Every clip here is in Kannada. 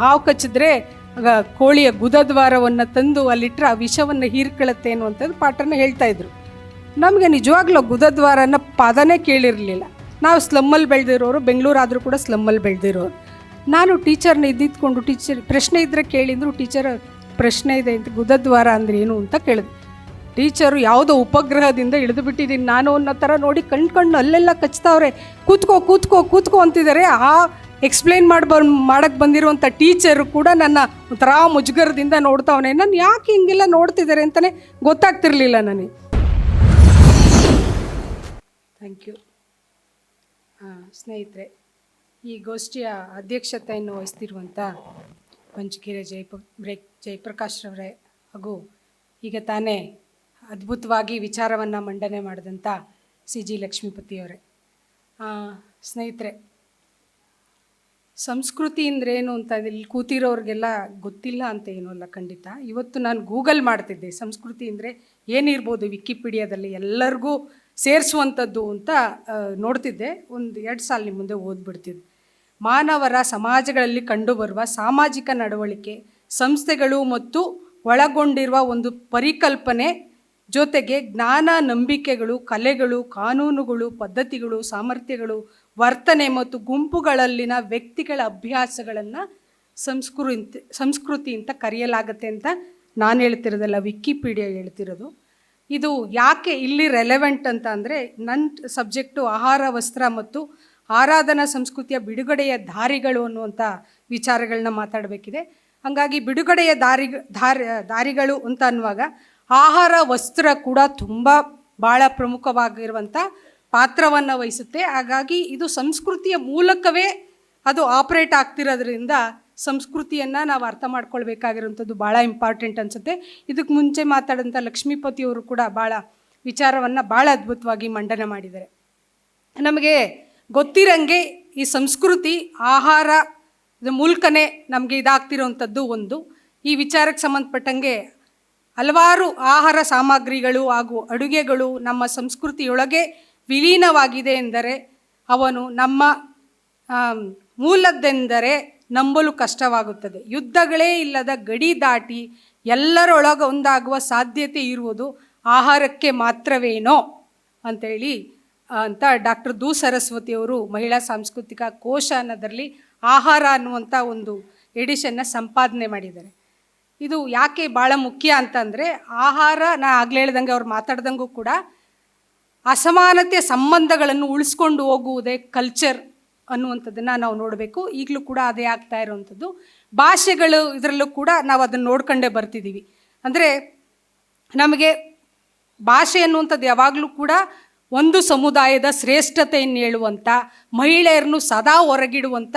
ಹಾವು ಕಚ್ಚಿದ್ರೆ ಕೋಳಿಯ ಗುದದ್ವಾರವನ್ನು ತಂದು ಅಲ್ಲಿಟ್ಟರೆ ಆ ವಿಷವನ್ನು ಹೀರ್ಕೊಳ್ಳುತ್ತೆ ಅನ್ನುವಂಥದ್ದು ಪಾಠನ ಹೇಳ್ತಾ ಇದ್ರು. ನಮಗೆ ನಿಜವಾಗ್ಲೂ ಗುದದ್ವಾರನ ಪದನೇ ಕೇಳಿರಲಿಲ್ಲ. ನಾವು ಸ್ಲಮ್ಮಲ್ಲಿ ಬೆಳೆದಿರೋರು ಬೆಂಗಳೂರು ಆದರೂ ಕೂಡ ಸ್ಲಮ್ಮಲ್ಲಿ ಬೆಳೆದಿರೋರು. ನಾನು ಟೀಚರ್ನ ಇದ್ದಿದ್ಕೊಂಡು ಟೀಚರ್, ಪ್ರಶ್ನೆ ಇದ್ದರೆ ಕೇಳಿದ್ರು, ಟೀಚರ್, ಪ್ರಶ್ನೆ ಇದೆ ಅಂತ ಗುದದ್ವಾರ ಅಂದ್ರೆ ಏನು ಅಂತ ಕೇಳಿದ್ರು. ಟೀಚರು ಯಾವುದೋ ಉಪಗ್ರಹದಿಂದ ಇಳಿದು ಬಿಟ್ಟಿದ್ದೀನಿ ನಾನು ಅನ್ನೋ ಥರ ನೋಡಿ ಕಣ್ಕಣ್ಣು ಕಣ್ಣು ಅಲ್ಲೆಲ್ಲ ಕಚ್ತಾವ್ರೆ. ಕೂತ್ಕೋ ಕೂತ್ಕೋ ಕೂತ್ಕೋ ಅಂತಿದ್ದಾರೆ. ಆ ಎಕ್ಸ್ಪ್ಲೈನ್ ಮಾಡಿ ಬನ್ ಮಾಡೋಕ್ಕೆ ಬಂದಿರುವಂಥ ಟೀಚರು ಕೂಡ ನನ್ನ ಒಂಥರ ಮುಜುಗರದಿಂದ ನೋಡ್ತಾವನೆ. ನಾನು ಯಾಕೆ ಹಿಂಗೆಲ್ಲ ನೋಡ್ತಿದ್ದಾರೆ ಅಂತಲೇ ಗೊತ್ತಾಗ್ತಿರ್ಲಿಲ್ಲ ನನಗೆ. ಥ್ಯಾಂಕ್ ಯು ಸ್ನೇಹಿತರೆ, ಈ ಗೋಷ್ಠಿಯ ಅಧ್ಯಕ್ಷತೆಯನ್ನು ವಹಿಸ್ತಿರುವಂಥ ಪಂಚಕೆರೆ ಜಯಪ ಬ್ರೇಕ್ ಜಯಪ್ರಕಾಶ್ ರವರೇ ಹಾಗೂ ಈಗ ತಾನೇ ಅದ್ಭುತವಾಗಿ ವಿಚಾರವನ್ನು ಮಂಡನೆ ಮಾಡಿದಂಥ ಸಿ ಜಿ ಲಕ್ಷ್ಮೀಪತಿಯವರೇ ಸ್ನೇಹಿತರೆ ಸಂಸ್ಕೃತಿ ಏನು ಅಂತ ಇಲ್ಲಿ ಕೂತಿರೋರಿಗೆಲ್ಲ ಗೊತ್ತಿಲ್ಲ ಅಂತ ಏನೂ ಅಲ್ಲ ಖಂಡಿತ. ಇವತ್ತು ನಾನು ಗೂಗಲ್ ಮಾಡ್ತಿದ್ದೆ, ಸಂಸ್ಕೃತಿ ಅಂದರೆ ಏನಿರ್ಬೋದು ವಿಕಿಪೀಡಿಯಾದಲ್ಲಿ ಎಲ್ಲರಿಗೂ ಸೇರಿಸುವಂಥದ್ದು ಅಂತ ನೋಡ್ತಿದ್ದೆ. ಒಂದು ಎರಡು ಸಾಲ ನಿಮ್ಮ ಮುಂದೆ ಓದ್ಬಿಡ್ತಿದ್ದೆ ಮಾನವರ ಸಮಾಜಗಳಲ್ಲಿ ಕಂಡುಬರುವ ಸಾಮಾಜಿಕ ನಡವಳಿಕೆ, ಸಂಸ್ಥೆಗಳು ಮತ್ತು ಒಳಗೊಂಡಿರುವ ಒಂದು ಪರಿಕಲ್ಪನೆ ಜೊತೆಗೆ ಜ್ಞಾನ ನಂಬಿಕೆಗಳು, ಕಲೆಗಳು, ಕಾನೂನುಗಳು, ಪದ್ಧತಿಗಳು, ಸಾಮರ್ಥ್ಯಗಳು ವರ್ತನೆ ಮತ್ತು ಗುಂಪುಗಳಲ್ಲಿನ ವ್ಯಕ್ತಿಗಳ ಅಭ್ಯಾಸಗಳನ್ನು ಸಂಸ್ಕೃತಿ ಸಂಸ್ಕೃತಿ ಅಂತ ಕರೆಯಲಾಗತ್ತೆ ಅಂತ ನಾನು ಹೇಳ್ತಿರೋದಲ್ಲ, ವಿಕಿಪೀಡಿಯಾ ಹೇಳ್ತಿರೋದು. ಇದು ಯಾಕೆ ಇಲ್ಲಿ ರೆಲೆವೆಂಟ್ ಅಂತ ಅಂದರೆ ನನ್ನ ಸಬ್ಜೆಕ್ಟು ಆಹಾರ, ವಸ್ತ್ರ ಮತ್ತು ಆರಾಧನಾ ಸಂಸ್ಕೃತಿಯ ಬಿಡುಗಡೆಯ ದಾರಿಗಳು ಅನ್ನುವಂಥ ವಿಚಾರಗಳನ್ನ ಮಾತಾಡಬೇಕಿದೆ. ಹಾಗಾಗಿ ಬಿಡುಗಡೆಯ ದಾರಿ ದಾರಿ, ದಾರಿಗಳು ಅಂತ ಅನ್ನುವಾಗ ಆಹಾರ, ವಸ್ತ್ರ ಕೂಡ ತುಂಬ ಭಾಳ ಪ್ರಮುಖವಾಗಿರುವಂಥ ಪಾತ್ರವನ್ನು ವಹಿಸುತ್ತೆ. ಹಾಗಾಗಿ ಇದು ಸಂಸ್ಕೃತಿಯ ಮೂಲಕವೇ ಅದು ಆಪ್ರೇಟ್ ಆಗ್ತಿರೋದ್ರಿಂದ ಸಂಸ್ಕೃತಿಯನ್ನು ನಾವು ಅರ್ಥ ಮಾಡ್ಕೊಳ್ಬೇಕಾಗಿರೋಂಥದ್ದು ಭಾಳ ಇಂಪಾರ್ಟೆಂಟ್ ಅನಿಸುತ್ತೆ. ಇದಕ್ಕೆ ಮುಂಚೆ ಮಾತಾಡಿದಂಥ ಲಕ್ಷ್ಮೀಪತಿಯವರು ಕೂಡ ಭಾಳ ವಿಚಾರವನ್ನು ಭಾಳ ಅದ್ಭುತವಾಗಿ ಮಂಡನೆ ಮಾಡಿದ್ದಾರೆ. ನಮಗೆ ಗೊತ್ತಿರಂಗೆ ಈ ಸಂಸ್ಕೃತಿ, ಆಹಾರ ಮೂಲಕನೇ ನಮಗೆ ಇದಾಗ್ತಿರೋವಂಥದ್ದು ಒಂದು. ಈ ವಿಚಾರಕ್ಕೆ ಸಂಬಂಧಪಟ್ಟಂಗೆ ಹಲವಾರು ಆಹಾರ ಸಾಮಗ್ರಿಗಳು ಹಾಗೂ ಅಡುಗೆಗಳು ನಮ್ಮ ಸಂಸ್ಕೃತಿಯೊಳಗೆ ವಿಲೀನವಾಗಿದೆ ಎಂದರೆ ಅವನು ನಮ್ಮ ಮೂಲದ್ದೆಂದರೆ ನಂಬಲು ಕಷ್ಟವಾಗುತ್ತದೆ. ಯುದ್ಧಗಳೇ ಇಲ್ಲದ ಗಡಿ ದಾಟಿ ಎಲ್ಲರೊಳಗೆ ಒಂದಾಗುವ ಸಾಧ್ಯತೆ ಇರುವುದು ಆಹಾರಕ್ಕೆ ಮಾತ್ರವೇನೋ ಅಂತೇಳಿ, ಅಂತ ಡಾಕ್ಟರ್ ದು ಸರಸ್ವತಿಯವರು ಮಹಿಳಾ ಸಾಂಸ್ಕೃತಿಕ ಕೋಶ ಅನ್ನೋದರಲ್ಲಿ ಆಹಾರ ಅನ್ನುವಂಥ ಒಂದು ಎಡಿಷನ್ನ ಸಂಪಾದನೆ ಮಾಡಿದ್ದಾರೆ. ಇದು ಯಾಕೆ ಭಾಳ ಮುಖ್ಯ ಅಂತಂದರೆ ಆಹಾರ ನಾ ಆಗಲೇ ಹೇಳ್ದಂಗೆ ಅವ್ರು ಮಾತಾಡ್ದಂಗೂ ಕೂಡ ಅಸಮಾನತೆ ಸಂಬಂಧಗಳನ್ನು ಉಳಿಸ್ಕೊಂಡು ಹೋಗುವುದೇ ಕಲ್ಚರ್ ಅನ್ನುವಂಥದ್ದನ್ನು ನಾವು ನೋಡಬೇಕು. ಈಗಲೂ ಕೂಡ ಅದೇ ಆಗ್ತಾ ಇರುವಂಥದ್ದು. ಭಾಷೆಗಳು ಇದರಲ್ಲೂ ಕೂಡ ನಾವು ಅದನ್ನು ನೋಡ್ಕೊಂಡೇ ಬರ್ತಿದ್ದೀವಿ. ಅಂದರೆ ನಮಗೆ ಭಾಷೆ ಅನ್ನುವಂಥದ್ದು ಯಾವಾಗಲೂ ಕೂಡ ಒಂದು ಸಮುದಾಯದ ಶ್ರೇಷ್ಠತೆಯನ್ನು ಹೇಳುವಂಥ, ಮಹಿಳೆಯರನ್ನು ಸದಾ ಹೊರಗಿಡುವಂಥ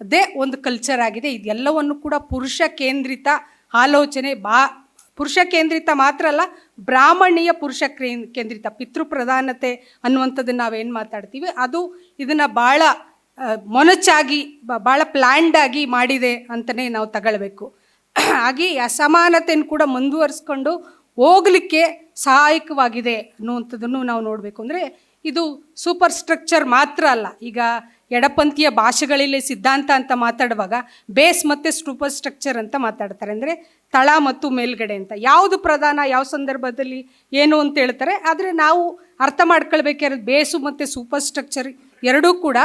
ಅದೇ ಒಂದು ಕಲ್ಚರ್ ಆಗಿದೆ. ಇದೆಲ್ಲವನ್ನು ಕೂಡ ಪುರುಷ ಕೇಂದ್ರಿತ ಆಲೋಚನೆ ಬಾ ಪುರುಷ ಕೇಂದ್ರಿತ ಮಾತ್ರ ಅಲ್ಲ, ಬ್ರಾಹ್ಮಣೀಯ ಪುರುಷ ಕೇಂದ್ರಿತ ಪಿತೃಪ್ರಧಾನತೆ ಅನ್ನುವಂಥದ್ದನ್ನು ನಾವೇನು ಮಾತಾಡ್ತೀವಿ, ಅದು ಇದನ್ನು ಭಾಳ ಮೊನಚಾಗಿ ಭಾಳ ಪ್ಲ್ಯಾಂಡಾಗಿ ಮಾಡಿದೆ ಅಂತಲೇ ನಾವು ತಗೊಳ್ಬೇಕು. ಹಾಗೆ ಅಸಮಾನತೆಯನ್ನು ಕೂಡ ಮುಂದುವರಿಸ್ಕೊಂಡು ಹೋಗಲಿಕ್ಕೆ ಸಹಾಯಕವಾಗಿದೆ ಅನ್ನುವಂಥದ್ದನ್ನು ನಾವು ನೋಡಬೇಕು. ಅಂದರೆ ಇದು ಸೂಪರ್ ಸ್ಟ್ರಕ್ಚರ್ ಮಾತ್ರ ಅಲ್ಲ. ಈಗ ಎಡಪಂಥೀಯ ಭಾಷೆಗಳಲ್ಲಿ ಸಿದ್ಧಾಂತ ಅಂತ ಮಾತಾಡುವಾಗ ಬೇಸ್ ಮತ್ತು ಸೂಪರ್ ಸ್ಟ್ರಕ್ಚರ್ ಅಂತ ಮಾತಾಡ್ತಾರೆ. ಅಂದರೆ ತಳ ಮತ್ತು ಮೇಲ್ಗಡೆ ಅಂತ. ಯಾವುದು ಪ್ರಧಾನ, ಯಾವ ಸಂದರ್ಭದಲ್ಲಿ ಏನು ಅಂತ ಹೇಳ್ತಾರೆ. ಆದರೆ ನಾವು ಅರ್ಥ ಮಾಡ್ಕೊಳ್ಬೇಕಾಗಿರೋದು ಬೇಸು ಮತ್ತು ಸೂಪರ್ ಸ್ಟ್ರಕ್ಚರ್ ಎರಡೂ ಕೂಡ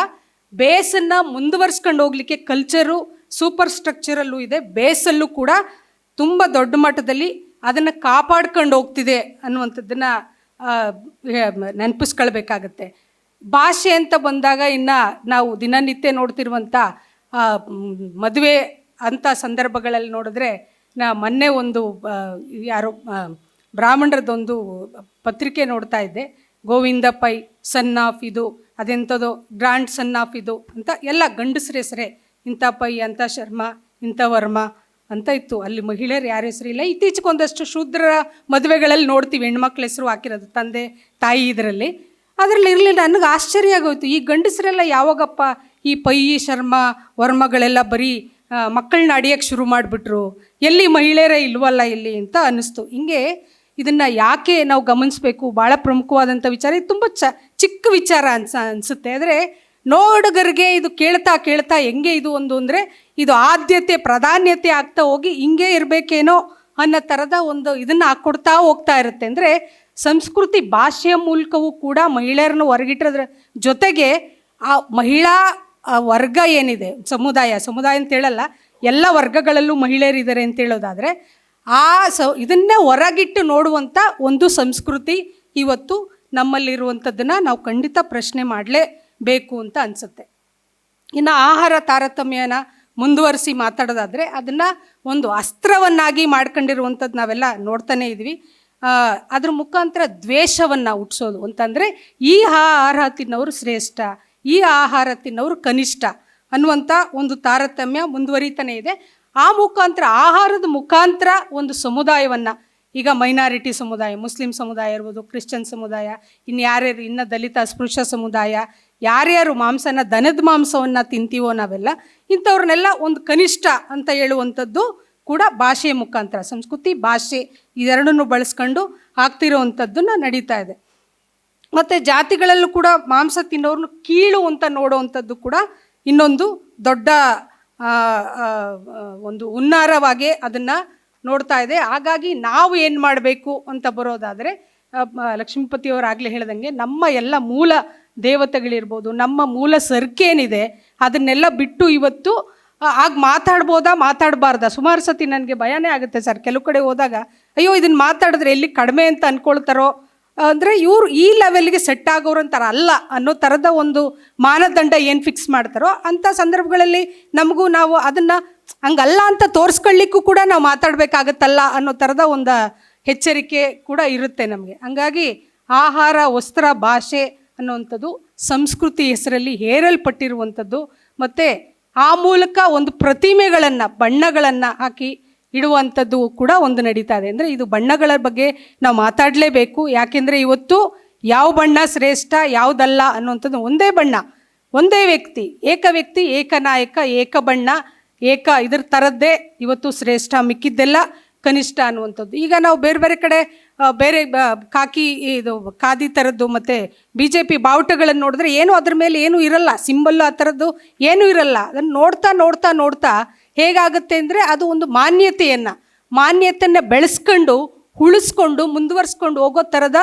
ಬೇಸನ್ನು ಮುಂದುವರ್ಸ್ಕೊಂಡು ಹೋಗ್ಲಿಕ್ಕೆ ಕಲ್ಚರು ಸೂಪರ್ ಸ್ಟ್ರಕ್ಚರಲ್ಲೂ ಇದೆ. ಬೇಸಲ್ಲೂ ಕೂಡ ತುಂಬ ದೊಡ್ಡ ಮಟ್ಟದಲ್ಲಿ ಅದನ್ನು ಕಾಪಾಡ್ಕೊಂಡು ಹೋಗ್ತಿದೆ ಅನ್ನುವಂಥದ್ದನ್ನು ನೆನಪಿಸ್ಕೊಳ್ಬೇಕಾಗತ್ತೆ. ಭಾಷೆ ಅಂತ ಬಂದಾಗ ಇನ್ನು ನಾವು ದಿನನಿತ್ಯ ನೋಡ್ತಿರುವಂಥ ಮದುವೆ ಅಂಥ ಸಂದರ್ಭಗಳಲ್ಲಿ ನೋಡಿದ್ರೆ, ನಾ ಮೊನ್ನೆ ಒಂದು ಯಾರೋ ಬ್ರಾಹ್ಮಣರದೊಂದು ಪತ್ರಿಕೆ ನೋಡ್ತಾ ಇದ್ದೆ. ಗೋವಿಂದ ಪೈ ಸನ್ ಆಫ್ ಇದು ಅದೆಂಥದ್ದು ಗ್ರ್ಯಾಂಡ್ ಸನ್ ಆಫ್ ಇದು ಅಂತ ಎಲ್ಲ ಗಂಡಸ್ರ ಹೆಸರೇ ಇಂಥ ಪೈ ಅಂಥ ಶರ್ಮಾ, ಇಂಥ ವರ್ಮ ಅಂತ ಇತ್ತು. ಅಲ್ಲಿ ಮಹಿಳೆಯರು ಯಾರ ಹೆಸರು ಇಲ್ಲ. ಇತ್ತೀಚೆಗೆ ಒಂದಷ್ಟು ಶೂದ್ರರ ಮದುವೆಗಳಲ್ಲಿ ನೋಡ್ತೀವಿ. ಹೆಣ್ಮಕ್ಳ ಹೆಸರು ಹಾಕಿರೋದು ತಂದೆ, ತಾಯಿ ಇದರಲ್ಲಿ. ಅದರಲ್ಲಿ ಇರಲಿಲ್ಲ ನನಗೆ ಆಶ್ಚರ್ಯ ಆಗೋಯ್ತು. ಈ ಗಂಡಸರೆಲ್ಲ ಯಾವಾಗಪ್ಪ ಈ ಪೈ, ಶರ್ಮ, ವರ್ಮಗಳೆಲ್ಲ ಬರೀ ಮಕ್ಕಳನ್ನ ಅಡಿಯೋಕ್ಕೆ ಶುರು ಮಾಡಿಬಿಟ್ರು. ಎಲ್ಲಿ ಮಹಿಳೆಯರೇ ಇಲ್ವಲ್ಲ ಇಲ್ಲಿ ಅಂತ ಅನ್ನಿಸ್ತು. ಹಿಂಗೆ ಇದನ್ನು ಯಾಕೆ ನಾವು ಗಮನಿಸಬೇಕು? ಭಾಳ ಪ್ರಮುಖವಾದಂಥ ವಿಚಾರ. ಇದು ತುಂಬ ಚ, ಚಿಕ್ಕ ವಿಚಾರ ಅನ್ಸ, ಅನಿಸುತ್ತೆ. ಆದರೆ ನೋಡುಗರಿಗೆ ಇದು ಕೇಳ್ತಾ ಕೇಳ್ತಾ ಹೆಂಗೆ ಇದು ಒಂದು ಅಂದರೆ ಇದು ಆದ್ಯತೆ, ಪ್ರಾಧಾನ್ಯತೆ ಆಗ್ತಾ ಹೋಗಿ ಹಿಂಗೆ ಇರಬೇಕೇನೋ ಅನ್ನೋ ಥರದ ಒಂದು ಇದನ್ನು ಹಾಕ್ಕೊಡ್ತಾ ಹೋಗ್ತಾ ಇರುತ್ತೆ. ಅಂದರೆ ಸಂಸ್ಕೃತಿ ಭಾಷೆಯ ಮೂಲಕವೂ ಕೂಡ ಮಹಿಳೆಯರನ್ನು ಹೊರಗಿಟ್ಟೋದ್ರ ಜೊತೆಗೆ ಆ ಮಹಿಳಾ ವರ್ಗ ಏನಿದೆ, ಸಮುದಾಯ ಸಮುದಾಯ ಅಂತ ಹೇಳಲ್ಲ, ಎಲ್ಲ ವರ್ಗಗಳಲ್ಲೂ ಮಹಿಳೆಯರಿದ್ದಾರೆ ಅಂತ ಹೇಳೋದಾದರೆ ಆ ಸ ಇದನ್ನೇ ಹೊರಗಿಟ್ಟು ನೋಡುವಂಥ ಒಂದು ಸಂಸ್ಕೃತಿ ಇವತ್ತು ನಮ್ಮಲ್ಲಿರುವಂಥದ್ದನ್ನು ನಾವು ಖಂಡಿತ ಪ್ರಶ್ನೆ ಮಾಡಲೇಬೇಕು ಅಂತ ಅನಿಸುತ್ತೆ. ಇನ್ನು ಆಹಾರ ತಾರತಮ್ಯನ ಮುಂದುವರಿಸಿ ಮಾತಾಡೋದಾದರೆ ಅದನ್ನು ಒಂದು ಅಸ್ತ್ರವನ್ನಾಗಿ ಮಾಡ್ಕೊಂಡಿರುವಂಥದ್ದು ನಾವೆಲ್ಲ ನೋಡ್ತಾನೆ ಇದ್ವಿ. ಅದ್ರ ಮುಖಾಂತರ ದ್ವೇಷವನ್ನು ಹುಟ್ಟಿಸೋದು ಅಂತಂದರೆ ಈ ಆಹಾರ ತಿನ್ನೋರು ಶ್ರೇಷ್ಠ, ಈ ಆಹಾರ ತಿನ್ನೋರು ಕನಿಷ್ಠ ಅನ್ನುವಂಥ ಒಂದು ತಾರತಮ್ಯ ಮುಂದುವರಿತಾನೆ ಇದೆ. ಆ ಮುಖಾಂತರ ಆಹಾರದ ಮುಖಾಂತರ ಒಂದು ಸಮುದಾಯವನ್ನು, ಈಗ ಮೈನಾರಿಟಿ ಸಮುದಾಯ, ಮುಸ್ಲಿಂ ಸಮುದಾಯ ಇರ್ಬೋದು, ಕ್ರಿಶ್ಚಿಯನ್ ಸಮುದಾಯ ಇನ್ನು ಯಾರ್ಯಾರು ಇನ್ನು ದಲಿತ ಸ್ಪೃಶ್ಯ ಸಮುದಾಯ ಯಾರ್ಯಾರು ಮಾಂಸನ, ದನದ ಮಾಂಸವನ್ನು ತಿಂತೀವೋ ನಾವೆಲ್ಲ, ಇಂಥವ್ರನ್ನೆಲ್ಲ ಒಂದು ಕನಿಷ್ಠ ಅಂತ ಹೇಳುವಂಥದ್ದು ಕೂಡ ಭಾಷೆಯ ಮುಖಾಂತರ. ಸಂಸ್ಕೃತಿ, ಭಾಷೆ ಇದೆರಡನ್ನು ಬಳಸ್ಕೊಂಡು ಆಗ್ತಿರೋವಂಥದ್ದನ್ನು ನಡೀತಾ ಇದೆ. ಮತ್ತು ಜಾತಿಗಳಲ್ಲೂ ಕೂಡ ಮಾಂಸ ತಿನ್ನೋರನ್ನು ಕೀಳು ಅಂತ ನೋಡುವಂಥದ್ದು ಕೂಡ ಇನ್ನೊಂದು ದೊಡ್ಡ ಒಂದು ಉನ್ನಾರವಾಗಿ ಅದನ್ನು ನೋಡ್ತಾ ಇದೆ. ಹಾಗಾಗಿ ನಾವು ಏನು ಮಾಡಬೇಕು ಅಂತ ಬರೋದಾದರೆ ಲಕ್ಷ್ಮೀಪತಿಯವರು ಆಗಲೇ ಹೇಳ್ದಂಗೆ ನಮ್ಮ ಎಲ್ಲ ಮೂಲ ದೇವತೆಗಳಿರ್ಬೋದು, ನಮ್ಮ ಮೂಲ ಸರ್ಕೇನಿದೆ ಅದನ್ನೆಲ್ಲ ಬಿಟ್ಟು ಇವತ್ತು ಆಗ ಮಾತಾಡ್ಬೋದಾ, ಮಾತಾಡಬಾರ್ದಾ? ಸುಮಾರು ಸತಿ ನನಗೆ ಭಯನೇ ಆಗುತ್ತೆ ಸರ್. ಕೆಲವು ಕಡೆ ಹೋದಾಗ, ಅಯ್ಯೋ ಇದನ್ನು ಮಾತಾಡಿದ್ರೆ ಎಲ್ಲಿ ಕಡಿಮೆ ಅಂತ ಅಂದ್ಕೊಳ್ತಾರೋ ಅಂದರೆ ಇವರು ಈ ಲೆವೆಲ್ಗೆ ಸೆಟ್ ಆಗೋರು ಅಂತಾರ. ಅಲ್ಲ, ಅನ್ನೋ ಥರದ ಒಂದು ಮಾನದಂಡ ಏನು ಫಿಕ್ಸ್ ಮಾಡ್ತಾರೋ ಅಂಥ ಸಂದರ್ಭಗಳಲ್ಲಿ ನಮಗೂ ನಾವು ಅದನ್ನು ಹಂಗಲ್ಲ ಅಂತ ತೋರಿಸ್ಕೊಳ್ಳಿಕ್ಕೂ ಕೂಡ ನಾವು ಮಾತಾಡಬೇಕಾಗತ್ತಲ್ಲ ಅನ್ನೋ ಥರದ ಒಂದು ಎಚ್ಚರಿಕೆ ಕೂಡ ಇರುತ್ತೆ ನಮಗೆ. ಹಂಗಾಗಿ ಆಹಾರ, ವಸ್ತ್ರ, ಭಾಷೆ ಅನ್ನುವಂಥದ್ದು ಸಂಸ್ಕೃತಿ ಹೆಸರಲ್ಲಿ ಹೇರಲ್ಪಟ್ಟಿರುವಂಥದ್ದು. ಮತ್ತು ಆ ಮೂಲಕ ಒಂದು ಪ್ರತಿಮೆಗಳನ್ನು, ಬಣ್ಣಗಳನ್ನು ಹಾಕಿ ಇಡುವಂಥದ್ದು ಕೂಡ ಒಂದು ನಡೀತಾ ಇದೆ. ಅಂದರೆ ಇದು ಬಣ್ಣಗಳ ಬಗ್ಗೆ ನಾವು ಮಾತಾಡಲೇಬೇಕು. ಯಾಕೆಂದರೆ ಇವತ್ತು ಯಾವ ಬಣ್ಣ ಶ್ರೇಷ್ಠ, ಯಾವುದಲ್ಲ ಅನ್ನುವಂಥದ್ದು ಒಂದೇ ಬಣ್ಣ. ಒಂದೇ ವ್ಯಕ್ತಿ, ಏಕ ವ್ಯಕ್ತಿ, ಏಕನಾಯಕ ಏಕ ಬಣ್ಣ ಏಕ ಇದ್ರ ಥರದ್ದೇ ಇವತ್ತು ಶ್ರೇಷ್ಠ ಮಿಕ್ಕಿದ್ದೆಲ್ಲ ಕನಿಷ್ಠ ಅನ್ನುವಂಥದ್ದು. ಈಗ ನಾವು ಬೇರೆ ಬೇರೆ ಕಡೆ ಬೇರೆ ಕಾಕಿ ಇದು ಖಾದಿ ಥರದ್ದು ಮತ್ತು ಬಿ ಜೆ ಪಿ ಬಾವುಟಗಳನ್ನು ನೋಡಿದ್ರೆ ಏನು ಅದ್ರ ಮೇಲೆ ಏನೂ ಇರಲ್ಲ. ಸಿಂಬಲ್ಲು ಆ ಥರದ್ದು ಏನೂ ಇರಲ್ಲ. ಅದನ್ನು ನೋಡ್ತಾ ನೋಡ್ತಾ ನೋಡ್ತಾ ಹೇಗಾಗುತ್ತೆ ಅಂದರೆ ಅದು ಒಂದು ಮಾನ್ಯತೆಯನ್ನು ಮಾನ್ಯತೆಯನ್ನು ಬೆಳೆಸ್ಕೊಂಡು, ಉಳಿಸ್ಕೊಂಡು, ಮುಂದುವರಿಸ್ಕೊಂಡು ಹೋಗೋ ಥರದ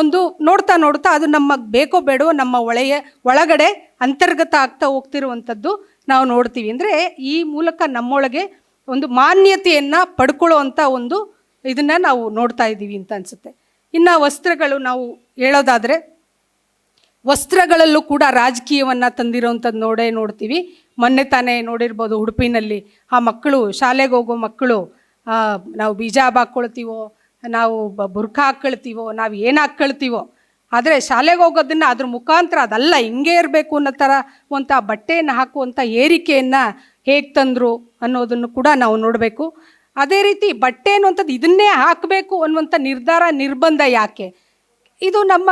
ಒಂದು ನೋಡ್ತಾ ನೋಡ್ತಾ ಅದು ನಮಗೆ ಬೇಕೋ ಬೇಡೋ ನಮ್ಮ ಒಳೆಯ, ಒಳಗಡೆ ಅಂತರ್ಗತ ಆಗ್ತಾ ಹೋಗ್ತಿರುವಂಥದ್ದು ನಾವು ನೋಡ್ತೀವಿ. ಅಂದರೆ ಈ ಮೂಲಕ ನಮ್ಮೊಳಗೆ ಒಂದು ಮಾನ್ಯತೆಯನ್ನು ಪಡ್ಕೊಳ್ಳೋವಂಥ ಒಂದು ಇದನ್ನು ನಾವು ನೋಡ್ತಾ ಇದ್ದೀವಿ ಅಂತ ಅನಿಸುತ್ತೆ. ಇನ್ನು ವಸ್ತ್ರಗಳು ನಾವು ಹೇಳೋದಾದರೆ, ವಸ್ತ್ರಗಳಲ್ಲೂ ಕೂಡ ರಾಜಕೀಯವನ್ನು ತಂದಿರೋವಂಥದ್ದು ನೋಡೇ ನೋಡ್ತೀವಿ. ಮೊನ್ನೆ ತಾನೇ ನೋಡಿರ್ಬೋದು ಉಡುಪಿನಲ್ಲಿ ಆ ಮಕ್ಕಳು, ಶಾಲೆಗೆ ಹೋಗೋ ಮಕ್ಕಳು ನಾವು ಬೀಜಾಬ್ ಹಾಕ್ಕೊಳ್ತೀವೋ, ನಾವು ಬ, ಬುರ್ಖಾ ಹಾಕ್ಕೊಳ್ತೀವೋ, ನಾವು ಏನು ಹಾಕ್ಕೊಳ್ತೀವೋ, ಆದರೆ ಶಾಲೆಗೆ ಹೋಗೋದನ್ನು ಅದ್ರ ಮುಖಾಂತರ ಅದಲ್ಲ, ಹಿಂಗೆ ಇರಬೇಕು ಅನ್ನೋ ಥರ ಒಂಥ ಬಟ್ಟೆಯನ್ನು ಹಾಕುವಂಥ ಏರಿಕೆಯನ್ನು ಹೇಗೆ ತಂದರು ಅನ್ನೋದನ್ನು ಕೂಡ ನಾವು ನೋಡಬೇಕು. ಅದೇ ರೀತಿ ಬಟ್ಟೆ ಅನ್ನುವಂಥದ್ದು ಇದನ್ನೇ ಹಾಕಬೇಕು ಅನ್ನುವಂಥ ನಿರ್ಧಾರ, ನಿರ್ಬಂಧ ಯಾಕೆ? ಇದು ನಮ್ಮ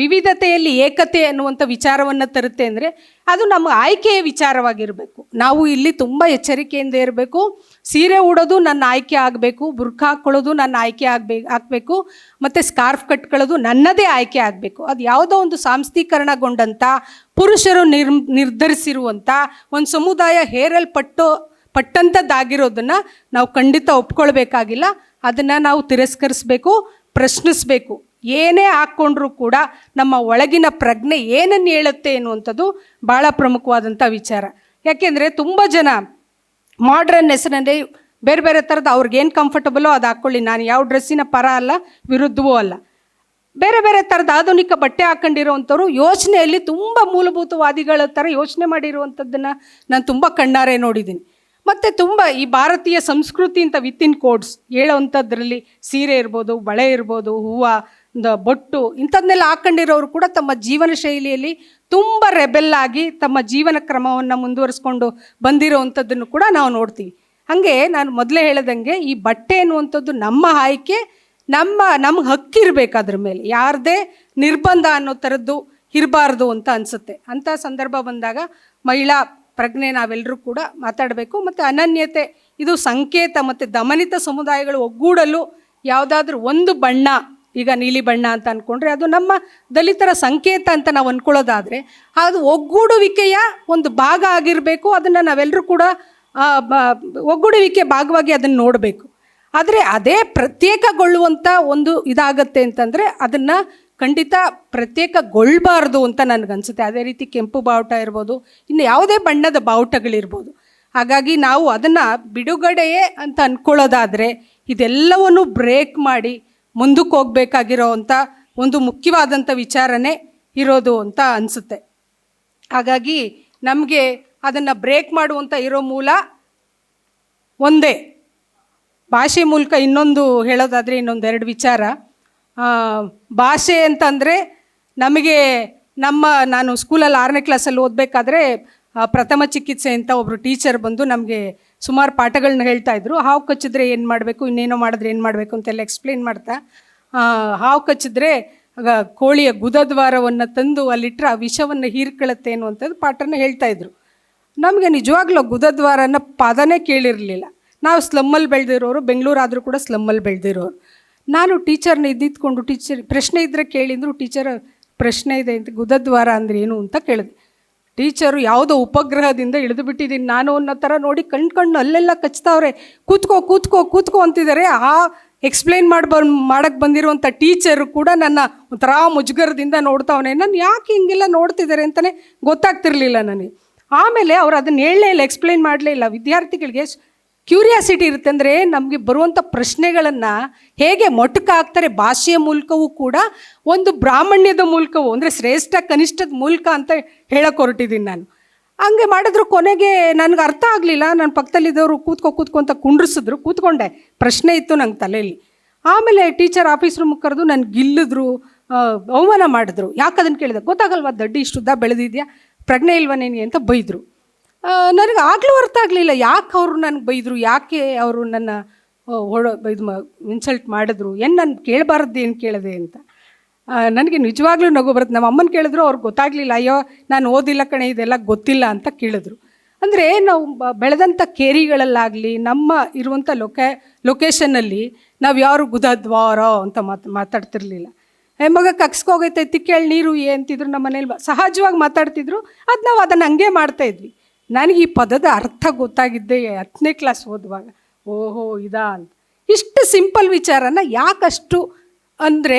ವಿವಿಧತೆಯಲ್ಲಿ ಏಕತೆ ಅನ್ನುವಂಥ ವಿಚಾರವನ್ನು ತರುತ್ತೆ ಅಂದರೆ ಅದು ನಮ್ಮ ಆಯ್ಕೆಯ ವಿಚಾರವಾಗಿರಬೇಕು. ನಾವು ಇಲ್ಲಿ ತುಂಬ ಎಚ್ಚರಿಕೆಯಿಂದ ಇರಬೇಕು. ಸೀರೆ ಉಡೋದು ನನ್ನ ಆಯ್ಕೆ ಆಗಬೇಕು. ಬುರ್ಖಾ ಹಾಕ್ಕೊಳ್ಳೋದು ನನ್ನ ಆಯ್ಕೆ ಆಗಬೇಕು. ಹಾಕಬೇಕು ಮತ್ತು ಸ್ಕಾರ್ಫ್ ಕಟ್ಕೊಳ್ಳೋದು ನನ್ನದೇ ಆಯ್ಕೆ ಆಗಬೇಕು. ಅದು ಯಾವುದೋ ಒಂದು ಸಾಂಸ್ಥೀಕರಣಗೊಂಡಂಥ ಪುರುಷರು ನಿರ್ ನಿರ್ಧರಿಸಿರುವಂಥ ಒಂದು ಸಮುದಾಯ ಹೇರಲ್ಪಟ್ಟು ಪಟ್ಟಂಥದ್ದಾಗಿರೋದನ್ನು ನಾವು ಖಂಡಿತ ಒಪ್ಕೊಳ್ಬೇಕಾಗಿಲ್ಲ. ಅದನ್ನು ನಾವು ತಿರಸ್ಕರಿಸಬೇಕು, ಪ್ರಶ್ನಿಸಬೇಕು. ಏನೇ ಹಾಕ್ಕೊಂಡ್ರೂ ಕೂಡ ನಮ್ಮ ಒಳಗಿನ ಪ್ರಜ್ಞೆ ಏನನ್ನು ಹೇಳುತ್ತೆ ಎನ್ನುವಂಥದ್ದು ಭಾಳ ಪ್ರಮುಖವಾದಂಥ ವಿಚಾರ. ಯಾಕೆಂದರೆ ತುಂಬ ಜನ ಮಾಡ್ರನ್ ಹೆಸರಲ್ಲಿ ಬೇರೆ ಬೇರೆ ಥರದ ಅವ್ರಿಗೇನು ಕಂಫರ್ಟಬಲೋ ಅದು ಹಾಕ್ಕೊಳ್ಳಿ ನಾನು ಯಾವ ಡ್ರೆಸ್ಸಿನ ಪರ ಅಲ್ಲ, ವಿರುದ್ಧವೂ ಅಲ್ಲ. ಬೇರೆ ಬೇರೆ ಥರದ ಆಧುನಿಕ ಬಟ್ಟೆ ಹಾಕೊಂಡಿರೋವಂಥವ್ರು ಯೋಚನೆಯಲ್ಲಿ ತುಂಬ ಮೂಲಭೂತವಾದಿಗಳ ಥರ ಯೋಚನೆ ಮಾಡಿರುವಂಥದ್ದನ್ನು ನಾನು ತುಂಬ ಕಣ್ಣಾರೆ ನೋಡಿದ್ದೀನಿ. ಮತ್ತು ತುಂಬ ಈ ಭಾರತೀಯ ಸಂಸ್ಕೃತಿ ಅಂತ ವಿತಿನ್ ಕೋಡ್ಸ್ ಹೇಳೋವಂಥದ್ರಲ್ಲಿ ಸೀರೆ ಇರ್ಬೋದು, ಬಳೆ ಇರ್ಬೋದು, ಹೂವು ಬೊಟ್ಟು ಇಂಥದ್ದನ್ನೆಲ್ಲ ಹಾಕ್ಕೊಂಡಿರೋರು ಕೂಡ ತಮ್ಮ ಜೀವನ ಶೈಲಿಯಲ್ಲಿ ತುಂಬ ರೆಬೆಲ್ ಆಗಿ ತಮ್ಮ ಜೀವನ ಕ್ರಮವನ್ನು ಮುಂದುವರಿಸ್ಕೊಂಡು ಬಂದಿರೋವಂಥದ್ದನ್ನು ಕೂಡ ನಾವು ನೋಡ್ತೀವಿ. ಹಾಗೆ ನಾನು ಮೊದಲೇ ಹೇಳಿದಂಗೆ ಈ ಬಟ್ಟೆ ಅನ್ನುವಂಥದ್ದು ನಮ್ಮ ಆಯ್ಕೆ, ನಮ್ಮ ನಮ್ಮ ಹಕ್ಕಿರಬೇಕು ಅದ್ರ ಮೇಲೆ. ಯಾರದೇ ನಿರ್ಬಂಧ ಅನ್ನೋ ಥರದ್ದು ಇರಬಾರ್ದು ಅಂತ ಅನಿಸುತ್ತೆ. ಅಂಥ ಸಂದರ್ಭ ಬಂದಾಗ ಮಹಿಳಾ ಪ್ರಜ್ಞೆ ನಾವೆಲ್ಲರೂ ಕೂಡ ಮಾತಾಡಬೇಕು. ಮತ್ತು ಅನನ್ಯತೆ, ಇದು ಸಂಕೇತ ಮತ್ತು ದಮನಿತ ಸಮುದಾಯಗಳು ಒಗ್ಗೂಡಲು ಯಾವುದಾದ್ರೂ ಒಂದು ಬಣ್ಣ ಈಗ ನೀಲಿ ಬಣ್ಣ ಅಂತ ಅಂದ್ಕೊಂಡ್ರೆ ಅದು ನಮ್ಮ ದಲಿತರ ಸಂಕೇತ ಅಂತ ನಾವು ಅಂದ್ಕೊಳ್ಳೋದಾದರೆ ಅದು ಒಗ್ಗೂಡುವಿಕೆಯ ಒಂದು ಭಾಗ ಆಗಿರಬೇಕು, ಅದನ್ನು ನಾವೆಲ್ಲರೂ ಕೂಡ ಒಗ್ಗೂಡುವಿಕೆ ಭಾಗವಾಗಿ ಅದನ್ನು ನೋಡಬೇಕು. ಆದರೆ ಅದೇ ಪ್ರತ್ಯೇಕಗೊಳ್ಳುವಂಥ ಒಂದು ಇದಾಗತ್ತೆ ಅಂತಂದರೆ ಅದನ್ನು ಖಂಡಿತ ಪ್ರತ್ಯೇಕಗೊಳ್ಬಾರ್ದು ಅಂತ ನನಗನ್ಸುತ್ತೆ. ಅದೇ ರೀತಿ ಕೆಂಪು ಬಾವುಟ ಇರ್ಬೋದು, ಇನ್ನು ಯಾವುದೇ ಬಣ್ಣದ ಬಾವುಟಗಳಿರ್ಬೋದು. ಹಾಗಾಗಿ ನಾವು ಅದನ್ನು ಬಿಡುಗಡೆಯೇ ಅಂತ ಅಂದ್ಕೊಳ್ಳೋದಾದರೆ ಇದೆಲ್ಲವನ್ನು ಬ್ರೇಕ್ ಮಾಡಿ ಮುಂದಕ್ಕೆ ಹೋಗ್ಬೇಕಾಗಿರೋ ಅಂಥ ಒಂದು ಮುಖ್ಯವಾದಂಥ ವಿಚಾರನೇ ಇರೋದು ಅಂತ ಅನಿಸುತ್ತೆ. ಹಾಗಾಗಿ ನಮಗೆ ಅದನ್ನು ಬ್ರೇಕ್ ಮಾಡುವಂಥ ಇರೋ ಮೂಲ ಒಂದೇ. ಭಾಷೆ ಮೂಲಕ ಇನ್ನೊಂದು ಹೇಳೋದಾದರೆ ಇನ್ನೊಂದೆರಡು ವಿಚಾರ. ಭಾಷೆ ಅಂತಂದರೆ ನಮಗೆ ನಮ್ಮ, ನಾನು ಸ್ಕೂಲಲ್ಲಿ ಆರನೇ ಕ್ಲಾಸಲ್ಲಿ ಓದಬೇಕಾದ್ರೆ ಪ್ರಥಮ ಚಿಕಿತ್ಸೆ ಅಂತ ಒಬ್ಬರು ಟೀಚರ್ ಬಂದು ನಮಗೆ ಸುಮಾರು ಪಾಠಗಳನ್ನ ಹೇಳ್ತಾ ಇದ್ರು. ಹಾವು ಕಚ್ಚಿದ್ರೆ ಏನು ಮಾಡಬೇಕು? ಇನ್ನೇನೋ ಮಾಡಿದ್ರೆ ಏನು ಮಾಡಬೇಕು ಅಂತೆಲ್ಲ ಎಕ್ಸ್ಪ್ಲೇನ್ ಮಾಡ್ತಾ ಹಾವು ಕಚ್ಚಿದ್ರೆ ಕೋಳಿಯ ಗುದದ್ವಾರವನ್ನು ತಂದು ಅಲ್ಲಿಟ್ಟರೆ ಆ ವಿಷವನ್ನು ಹೀರ್ಕೊಳ್ಳುತ್ತೆ ಅನ್ನುವಂಥದ್ದು ಪಾಠನ ಹೇಳ್ತಾ ಇದ್ರು. ನಮಗೆ ನಿಜವಾಗ್ಲೂ ಗುದದ್ವಾರನ ಪದನೇ ಕೇಳಿರಲಿಲ್ಲ. ನಾವು ಸ್ಲಮ್ಮಲ್ಲಿ ಬೆಳೆದಿರೋರು ಬೆಂಗಳೂರು ಆದರೂ ಕೂಡ ಸ್ಲಮ್ಮಲ್ಲಿ ಬೆಳೆದಿರೋರು. ನಾನು ಟೀಚರ್ನ ಇದ್ದಿದ್ಕೊಂಡು, ಟೀಚರ್ ಪ್ರಶ್ನೆ ಇದ್ದರೆ ಕೇಳಿದ್ರು, ಟೀಚರ್ ಪ್ರಶ್ನೆ ಇದೆ ಅಂತ, ಗುದದ್ವಾರ ಅಂದ್ರೆ ಏನು? ಅಂತ ಕೇಳಿದೆ. ಟೀಚರು ಯಾವುದೋ ಉಪಗ್ರಹದಿಂದ ಇಳಿದು ಬಿಟ್ಟಿದ್ದೀನಿ ನಾನು ಅನ್ನೋ ಥರ ನೋಡಿ ಕಣ್ಣು ಕಣ್ಣು ಅಲ್ಲೆಲ್ಲ ಕಚ್ತಾವ್ರೆ. ಕೂತ್ಕೋ ಕೂತ್ಕೋ ಕೂತ್ಕೋ ಅಂತಿದ್ದಾರೆ. ಆ ಎಕ್ಸ್ಪ್ಲೈನ್ ಮಾಡಿ ಬನ್ ಮಾಡೋಕ್ಕೆ ಬಂದಿರುವಂಥ ಟೀಚರು ಕೂಡ ನನ್ನ ಒಂಥರ ಮುಜುಗರದಿಂದ ನೋಡ್ತಾವನೆ. ನಾನು ಯಾಕೆ ಹಿಂಗೆಲ್ಲ ನೋಡ್ತಿದ್ದಾರೆ ಅಂತಲೇ ಗೊತ್ತಾಗ್ತಿರ್ಲಿಲ್ಲ ನನಗೆ. ಆಮೇಲೆ ಅವ್ರು ಅದನ್ನ ಹೇಳಲೇ ಇಲ್ಲ ಎಕ್ಸ್ಪ್ಲೈನ್ ಮಾಡಲೇ ಇಲ್ಲ. ವಿದ್ಯಾರ್ಥಿಗಳಿಗೆ ಕ್ಯೂರಿಯಾಸಿಟಿ ಇರುತ್ತೆ ಅಂದರೆ ನಮಗೆ ಬರುವಂಥ ಪ್ರಶ್ನೆಗಳನ್ನು ಹೇಗೆ ಮೊಟಕ ಹಾಕ್ತಾರೆ ಭಾಷೆಯ ಮೂಲಕವೂ ಕೂಡ, ಒಂದು ಬ್ರಾಹ್ಮಣ್ಯದ ಮೂಲಕವೂ, ಅಂದರೆ ಶ್ರೇಷ್ಠ ಕನಿಷ್ಠದ ಮೂಲಕ ಅಂತ ಹೇಳಕ್ಕೆ ಹೊರಟಿದ್ದೀನಿ ನಾನು. ಹಂಗೆ ಮಾಡಿದ್ರು ಕೊನೆಗೆ ನನಗೆ ಅರ್ಥ ಆಗಲಿಲ್ಲ. ನನ್ನ ಪಕ್ಕದಲ್ಲಿದ್ದವರು ಕೂತ್ಕೊ ಕೂತ್ಕೊ ಅಂತ ಕುಂಡ್ರಿಸಿದ್ರು. ಕೂತ್ಕೊಂಡೆ. ಪ್ರಶ್ನೆ ಇತ್ತು ನಂಗೆ ತಲೆಯಲ್ಲಿ ಆಮೇಲೆ ಟೀಚರ್ ಆಫೀಸ್ ರೂಮ್ ಕರೆದು ನನಗೆ ಗಿಲ್ಲಿದ್ರು ಅವಮಾನ ಮಾಡಿದ್ರು. ಯಾಕೆ ಅದನ್ನು ಕೇಳಿದೆ? ಗೊತ್ತಾಗಲ್ವಾ? ದಡ್ಡಿ ಇಷ್ಟುದ್ದ ಬೆಳೆದಿದ್ಯಾ? ಪ್ರಜ್ಞೆ ಇಲ್ವಾ ನಿನಗೆ? ಅಂತ ಬೈದರು. ನನಗೆ ಆಗಲೂ ಅರ್ಥ ಆಗಲಿಲ್ಲ. ಯಾಕೆ ಅವರು ನನಗೆ ಬೈದರು? ಯಾಕೆ ಅವರು ನನ್ನ ಹೊಡ, ಇದು ಇನ್ಸಲ್ಟ್ ಮಾಡಿದ್ರು? ಏನು ನಾನು ಕೇಳಬಾರ್ದು ಏನು ಕೇಳಿದೆ ಅಂತ. ನನಗೆ ನಿಜವಾಗ್ಲೂ ನಗು ಬರುತ್ತೆ ನಮ್ಮ ಅಮ್ಮನ ಕೇಳಿದ್ರು ಅವ್ರಿಗೆ ಗೊತ್ತಾಗಲಿಲ್ಲ. ಅಯ್ಯೋ, ನಾನು ಓದಿಲ್ಲ ಕಣೆ, ಇದೆಲ್ಲ ಗೊತ್ತಿಲ್ಲ ಅಂತ ಕೇಳಿದ್ರು. ಅಂದರೆ ನಾವು ಬೆಳೆದಂಥ ಕೇರಿಗಳಲ್ಲಾಗಲಿ, ನಮ್ಮ ಇರುವಂಥ ಲೊಕೆ ಲೊಕೇಶನ್ನಲ್ಲಿ ನಾವು ಯಾರು ಗುದದ್ವಾರೋ ಅಂತ ಮಾತು, ಮಾತಾಡ್ತಿರ್ಲಿಲ್ಲ. ಮಗ ಕಕ್ಸ್ಕೋಗೈತೆ ತಿಕ್ಕೇಳಿ ನೀರು ಏ ಅಂತಿದ್ರು ನಮ್ಮ ಮನೇಲಿ ಸಹಜವಾಗಿ ಮಾತಾಡ್ತಿದ್ರು. ಅದು ನಾವು ಅದನ್ನು ಹಂಗೆ ಮಾಡ್ತಾ ಇದ್ವಿ. ನನಗೆ ಈ ಪದದ ಅರ್ಥ ಗೊತ್ತಾಗಿದ್ದೆ ಹತ್ತನೇ ಕ್ಲಾಸ್ ಓದುವಾಗ, ಓಹೋ ಇದಾ ಅಂತ. ಇಷ್ಟು ಸಿಂಪಲ್ ವಿಚಾರನ ಯಾಕಷ್ಟು ಅಂದರೆ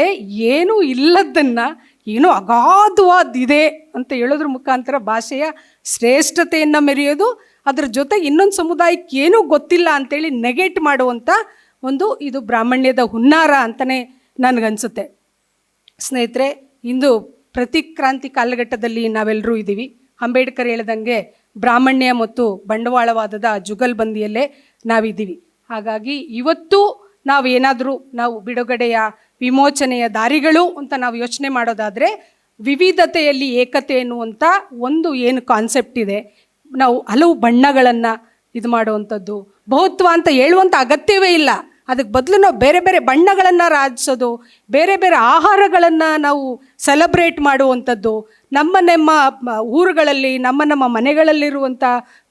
ಏನೂ ಇಲ್ಲದನ್ನು ಏನೋ ಅಗಾಧವಾದಿದೆ ಅಂತ ಹೇಳೋದ್ರ ಮುಖಾಂತರ ಭಾಷೆಯ ಶ್ರೇಷ್ಠತೆಯನ್ನು ಮೆರೆಯೋದು, ಅದರ ಜೊತೆ ಇನ್ನೊಂದು ಸಮುದಾಯಕ್ಕೆ ಏನೂ ಗೊತ್ತಿಲ್ಲ ಅಂತೇಳಿ ನೆಗೆಟ್ ಮಾಡುವಂಥ ಒಂದು ಇದು ಬ್ರಾಹ್ಮಣ್ಯದ ಹುನ್ನಾರ ಅಂತಲೇ ನನಗನ್ಸುತ್ತೆ. ಸ್ನೇಹಿತರೆ, ಇಂದು ಪ್ರತಿಕ್ರಾಂತಿ ಕಾಲಘಟ್ಟದಲ್ಲಿ ನಾವೆಲ್ಲರೂ ಇದ್ದೀವಿ. ಅಂಬೇಡ್ಕರ್ ಹೇಳ್ದಂಗೆ ಬ್ರಾಹ್ಮಣ್ಯ ಮತ್ತು ಬಂಡವಾಳವಾದದ ಜುಗಲ್ಬಂದಿಯಲ್ಲೇ ನಾವಿದ್ದೀವಿ. ಹಾಗಾಗಿ ಇವತ್ತು ನಾವು ಏನಾದರೂ ನಾವು ಬಿಡುಗಡೆಯ ವಿಮೋಚನೆಯ ದಾರಿಗಳು ಅಂತ ನಾವು ಯೋಚನೆ ಮಾಡೋದಾದರೆ ವಿವಿಧತೆಯಲ್ಲಿ ಏಕತೆ ಎನ್ನುವಂಥ ಒಂದು ಏನು ಕಾನ್ಸೆಪ್ಟ್ ಇದೆ. ನಾವು ಹಲವು ಬಣ್ಣಗಳನ್ನು ಇದು ಮಾಡುವಂಥದ್ದು ಬಹುತ್ವ ಅಂತ ಹೇಳುವಂಥ ಅಗತ್ಯವೇ ಇಲ್ಲ. ಅದಕ್ಕೆ ಬದಲು ನಾವು ಬೇರೆ ಬೇರೆ ಬಣ್ಣಗಳನ್ನು ರಾಜಿಸೋದು, ಬೇರೆ ಬೇರೆ ಆಹಾರಗಳನ್ನು ನಾವು ಸೆಲೆಬ್ರೇಟ್ ಮಾಡುವಂಥದ್ದು, ನಮ್ಮ ನಮ್ಮ ಊರುಗಳಲ್ಲಿ, ನಮ್ಮ ನಮ್ಮ ಮನೆಗಳಲ್ಲಿರುವಂಥ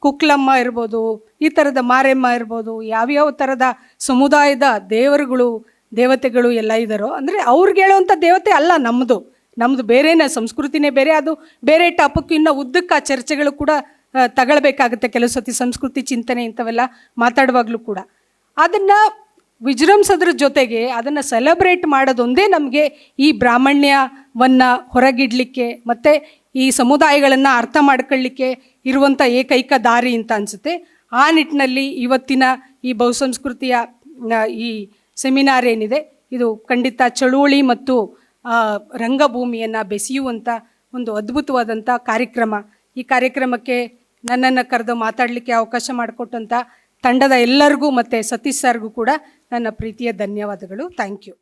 ಕುಕ್ಲಮ್ಮ ಇರ್ಬೋದು, ಈ ಥರದ ಮಾರೆಮ್ಮ ಇರ್ಬೋದು, ಯಾವ್ಯಾವ ಥರದ ಸಮುದಾಯದ ದೇವರುಗಳು, ದೇವತೆಗಳು ಎಲ್ಲ ಇದ್ದಾರೋ ಅಂದರೆ ಅವ್ರಿಗೆ ಹೇಳುವಂಥ ದೇವತೆ ಅಲ್ಲ ನಮ್ಮದು ನಮ್ಮದು ಬೇರೆನೇ, ಸಂಸ್ಕೃತಿನೇ ಬೇರೆ, ಅದು ಬೇರೆ ಟಾಪಕ್ಕಿನ್ನ ಉದ್ದಕ್ಕೆ ಆ ಚರ್ಚೆಗಳು ಕೂಡ ತಗೊಳ್ಬೇಕಾಗುತ್ತೆ ಕೆಲವು ಸತಿ ಸಂಸ್ಕೃತಿ ಚಿಂತನೆ ಇಂಥವೆಲ್ಲ ಮಾತಾಡುವಾಗಲೂ ಕೂಡ. ಅದನ್ನು ವಿಜೃಂಭಿಸೋದ್ರ ಜೊತೆಗೆ ಅದನ್ನು ಸೆಲೆಬ್ರೇಟ್ ಮಾಡೋದೊಂದೇ ನಮಗೆ ಈ ಬ್ರಾಹ್ಮಣ್ಯವನ್ನು ಹೊರಗಿಡಲಿಕ್ಕೆ ಮತ್ತು ಈ ಸಮುದಾಯಗಳನ್ನು ಅರ್ಥ ಮಾಡ್ಕೊಳ್ಳಿಕ್ಕೆ ಇರುವಂಥ ಏಕೈಕ ದಾರಿ ಅಂತ ಅನಿಸುತ್ತೆ. ಆ ನಿಟ್ಟಿನಲ್ಲಿ ಇವತ್ತಿನ ಈ ಬಹುಸಂಸ್ಕೃತಿಯ ಈ ಸೆಮಿನಾರ್ ಏನಿದೆ, ಇದು ಖಂಡಿತ ಚಳುವಳಿ ಮತ್ತು ರಂಗಭೂಮಿಯನ್ನು ಬೆಸೆಯುವಂಥ ಒಂದು ಅದ್ಭುತವಾದಂಥ ಕಾರ್ಯಕ್ರಮ. ಈ ಕಾರ್ಯಕ್ರಮಕ್ಕೆ ನನ್ನನ್ನು ಕರೆದು ಮಾತಾಡಲಿಕ್ಕೆ ಅವಕಾಶ ಮಾಡಿಕೊಟ್ಟಂಥ ತಂಡದ ಎಲ್ಲರಿಗೂ ಮತ್ತು ಸತೀಶ್ ಸರ್ಗೂ ಕೂಡ ನನ್ನ ಪ್ರೀತಿಯ ಧನ್ಯವಾದಗಳು. Thank you.